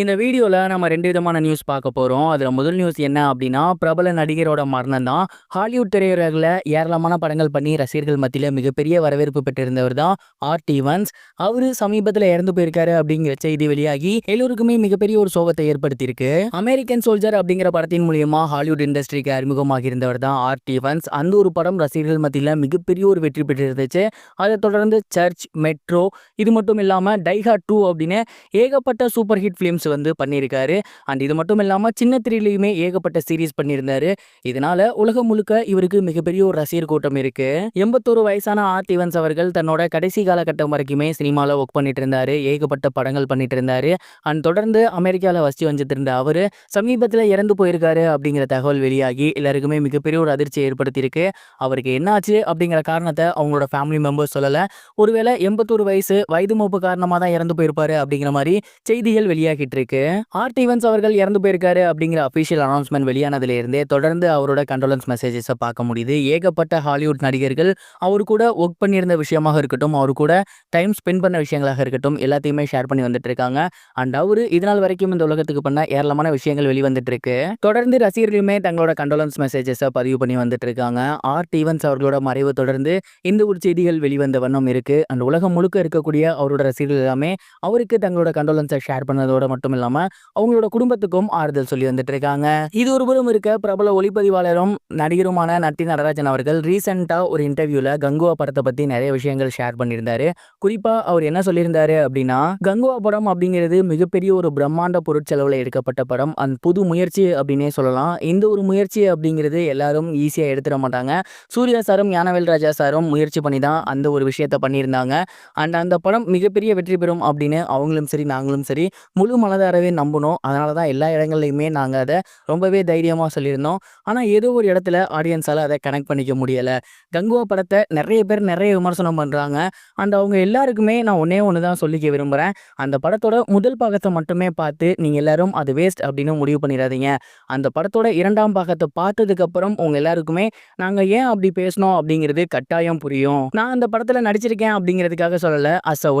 இந்த வீடியோவில் நம்ம ரெண்டு விதமான நியூஸ் பார்க்க போகிறோம் அதில் முதல் நியூஸ் என்ன அப்படின்னா பிரபல நடிகரோட மரணம் தான். ஹாலிவுட் திரையுலகில் ஏராளமான படங்கள் பண்ணி ரசிகர்கள் மத்தியில் மிகப்பெரிய வரவேற்பு பெற்றிருந்தவர் தான் ஆர் ஈவன்ஸ். அவர் சமீபத்தில் இறந்து போயிருக்காரு அப்படிங்கிற செய்தி வெளியாகி எல்லோருக்குமே மிகப்பெரிய ஒரு சோகத்தை ஏற்படுத்தியிருக்கு. அமெரிக்கன் சோல்ஜர் அப்படிங்கிற படத்தின் மூலியமாக ஹாலிவுட் இண்டஸ்ட்ரிக்கு அறிமுகமாக இருந்தவர் தான் ஆர் ஈவன்ஸ். அந்த ஒரு படம் ரசிகர்கள் மத்தியில் மிகப்பெரிய ஒரு வெற்றி பெற்றிருந்துச்சு. அதைத் தொடர்ந்து சர்ச், மெட்ரோ இது மட்டும் இல்லாமல் டைஹா டூ அப்படின்னு ஏகப்பட்ட சூப்பர் ஹிட் ஃபிலிம்ஸ் வந்து பண்ணியிருக்காரு. அண்ட் இது மட்டும் இல்லாமல் சின்ன திரையிலையுமே ஏகப்பட்ட சீரீஸ் பண்ணியிருந்தாரு. இதனால உலகம் முழுக்க இவருக்கு மிகப்பெரிய ஒரு ரசிகர் கூட்டம் இருக்கு. 81 வயசான ஆர் ஈவன்ஸ் அவர்கள் தன்னோட கடைசி காலகட்டம் வரைக்குமே சினிமாவில் ஒர்க் பண்ணிட்டு இருந்தாரு. ஏகப்பட்ட படங்கள் பண்ணிட்டு இருந்தாரு. அண்ட் தொடர்ந்து அமெரிக்காவில் வசித்து வந்துட்டு இருந்த அவர் சமீபத்தில் இறந்து போயிருக்காரு அப்படிங்கிற தகவல் வெளியாகி எல்லாருக்குமே மிகப்பெரிய ஒரு அதிர்ச்சியை ஏற்படுத்தியிருக்கு. அவருக்கு என்னாச்சு அப்படிங்கிற காரணத்தை அவங்களோட ஃபேமிலி மெம்பர்ஸ் சொல்லலை ஒருவேளை எண்பத்தோரு வயசு வயது மூப்பு காரணமாக தான் இறந்து போயிருப்பாரு அப்படிங்கிற மாதிரி செய்திகள் வெளியாகிட்டு இருக்கு. ஆர்ட் ஈவன்ஸ் அவர்கள் இறந்து போயிருக்காரு அப்படிங்கிற அபிஷியல் அனௌன்ஸ்மெண்ட் வெளியானதுல இருந்தே தொடர்ந்து அவரோட கண்டோலன்ஸ் மெசேஜஸை பார்க்க முடியுது. ஏகப்பட்ட ஹாலிவுட் நடிகர்கள் அவரு கூட ஒர்க் பண்ணியிருந்த விஷயமாக இருக்கட்டும், அவரு கூட டைம் ஸ்பெண்ட் பண்ண விஷயங்களாக இருக்கட்டும் எல்லாத்தையுமே ஷேர் பண்ணி வந்துட்டு இருக்காங்க. அண்ட் அவரு இதுநாள் வரைக்கும் இந்த உலகத்துக்கு பண்ண ஏராளமான விஷயங்கள் வெளிவந்துட்டு இருக்கு. தொடர்ந்து ரசிகர்களுமே தங்களோட கண்டோலன்ஸ் மெசேஜஸை பதிவு பண்ணி வந்துட்டு இருக்காங்க. ஆர்ட் ஈவன்ஸ் அவர்களோட மறைவு தொடர்ந்து இந்த ஒரு செய்திகள் வெளிவந்த வண்ணம் இருக்கு. அண்ட் உலகம் முழுக்க இருக்கக்கூடிய அவரோட ரசிகர்கள் எல்லாமே அவருக்கு தங்களோட கண்டோலன்ஸை ஷேர் பண்ணதோட மட்டும் மட்டும் இல்லாம அவங்களோட குடும்பத்துக்கும் ஆறுதல் சொல்லி வந்துட்டு இருக்காங்க. இது ஒருபுறம் இருக்க பிரபல ஒளிப்பதிவாளரும், நடிகருமான நட்டி நடராஜன் அவர்கள் ரீசென்ட்டா ஒரு இன்டர்வியூல கங்குவா படத்தை பத்தி நிறைய விஷயங்கள் ஷேர் பண்ணியிருந்தாரு. குறிப்பா அவர் என்ன சொல்லியிருந்தாரு அப்படின்னா கங்குவா படம் அப்படிங்கிறது மிகப்பெரிய ஒரு பிரம்மாண்ட பொருட்செலவுல எடுக்கப்பட்ட படம். அண்ட் புது முயற்சி அப்படின்னே சொல்லலாம். இந்த ஒரு முயற்சி அப்படிங்கிறது எல்லாரும் ஈஸியா எடுத்துட மாட்டாங்க. சூர்யா சாரும், ஞானவேல் ராஜா சாரும் முயற்சி பண்ணி தான் அந்த ஒரு விஷயத்த பண்ணியிருந்தாங்க. அண்ட் அந்த படம் மிகப்பெரிய வெற்றி பெறும் அப்படின்னு அவங்களும் சரி, நாங்களும் சரி முழு நூலாதாரவே நம்பணும் அதனால தான் எல்லா இடங்கள்லையுமே நாங்கள் அதை ரொம்பவே தைரியமாக சொல்லியிருந்தோம். ஆனால் ஏதோ ஒரு இடத்துல ஆடியன்ஸால் அதை கனெக்ட் பண்ணிக்க முடியலை. கங்குவா படத்தை நிறைய பேர் நிறைய விமர்சனம் பண்ணுறாங்க அண்ட் அவங்க எல்லாருக்குமே நான் ஒன்றே ஒன்று தான் சொல்லிக்க விரும்புகிறேன் அந்த படத்தோட முதல் பாகத்தை மட்டுமே பார்த்து நீங்கள் எல்லாரும் அது வேஸ்ட் அப்படின்னு முடிவு பண்ணிடாதீங்க. அந்த படத்தோட இரண்டாம் பாகத்தை பார்த்ததுக்கப்புறம் உங்கள் எல்லாருக்குமே நாங்கள் ஏன் அப்படி பேசினோம் அப்படிங்கிறது கட்டாயம் புரியும். நான் அந்த படத்தில் நடிச்சிருக்கேன் அப்படிங்கிறதுக்காக சொல்லலை. அஸ் அ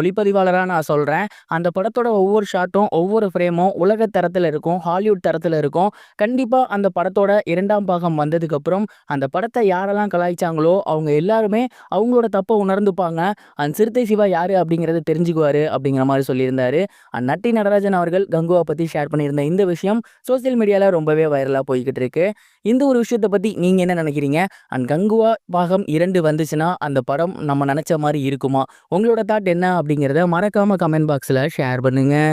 நான் சொல்கிறேன் அந்த படத்தோட ஒவ்வொரு ஷாட்டும், ஒவ்வொரு ஃப்ரேமும் உலக தரத்தில் இருக்கும். ஹாலிவுட் தரத்தில் இருக்கும். கண்டிப்பாக அந்த படத்தோட இரண்டாம் பாகம் வந்ததுக்கப்புறம் அந்த படத்தை யாரெல்லாம் கலாய்ச்சாங்களோ அவங்க எல்லாருமே அவங்களோட தப்பை உணர்ந்துப்பாங்க. அண்ட் சிறுத்தை சிவா யார் அப்படிங்கிறத தெரிஞ்சுக்குவார் அப்படிங்கிற மாதிரி சொல்லியிருந்தார் அண்ட் நட்டி நடராஜன் அவர்கள் கங்குவா பற்றி ஷேர் பண்ணியிருந்த இந்த விஷயம் சோசியல் மீடியாவில் ரொம்பவே வைரலாக போய்கிட்டு இருக்கு. இந்த ஒரு விஷயத்த பற்றி நீங்கள் என்ன நினைக்கிறீங்க அண்ட் கங்குவா பாகம் இரண்டு வந்துச்சுன்னா அந்த படம் நம்ம நினச்ச மாதிரி இருக்குமா? உங்களோட தாட் என்ன அப்படிங்கிறத மறக்காமல் கமெண்ட் பாக்ஸில் ஷேர் பண்ணுங்கள்